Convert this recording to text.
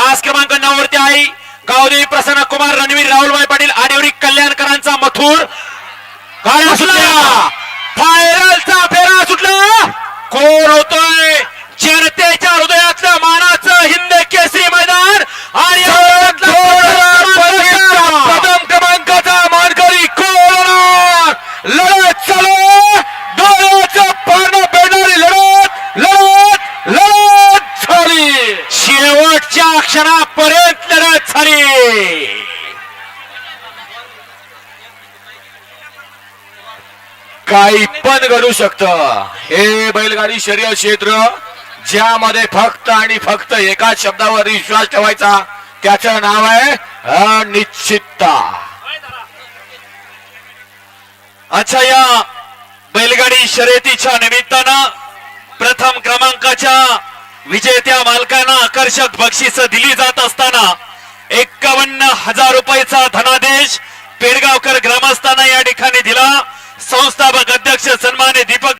तास क्रमांक नऊ वरती आहे. गावदेवी प्रसन्न कुमार रणवीर राहुलभाई पाटील आडिवरी कल्याणकरांचा मथुर. फायरलचा फेरा सुटला. कोण होतोय? क्षणापर्यंत लढत झाली. काही पण घडू शकतं. हे बैलगाडी शरीर क्षेत्र ज्यामध्ये फक्त आणि फक्त एकाच शब्दावर विश्वास ठेवायचा त्याचं नाव आहे अनिश्चितता. अच्छा या बैलगाडी शर्यतीच्या निमित्तानं प्रथम क्रमांकाच्या विजेत्या मालकांना आकर्षक बक्षिस दिली जात असताना एक्कावन्न हजार रुपयाचा धनादेश पेडगावकर ग्रामस्थांना या ठिकाणी दिला. संस्थापक अध्यक्ष सन्माने दीपक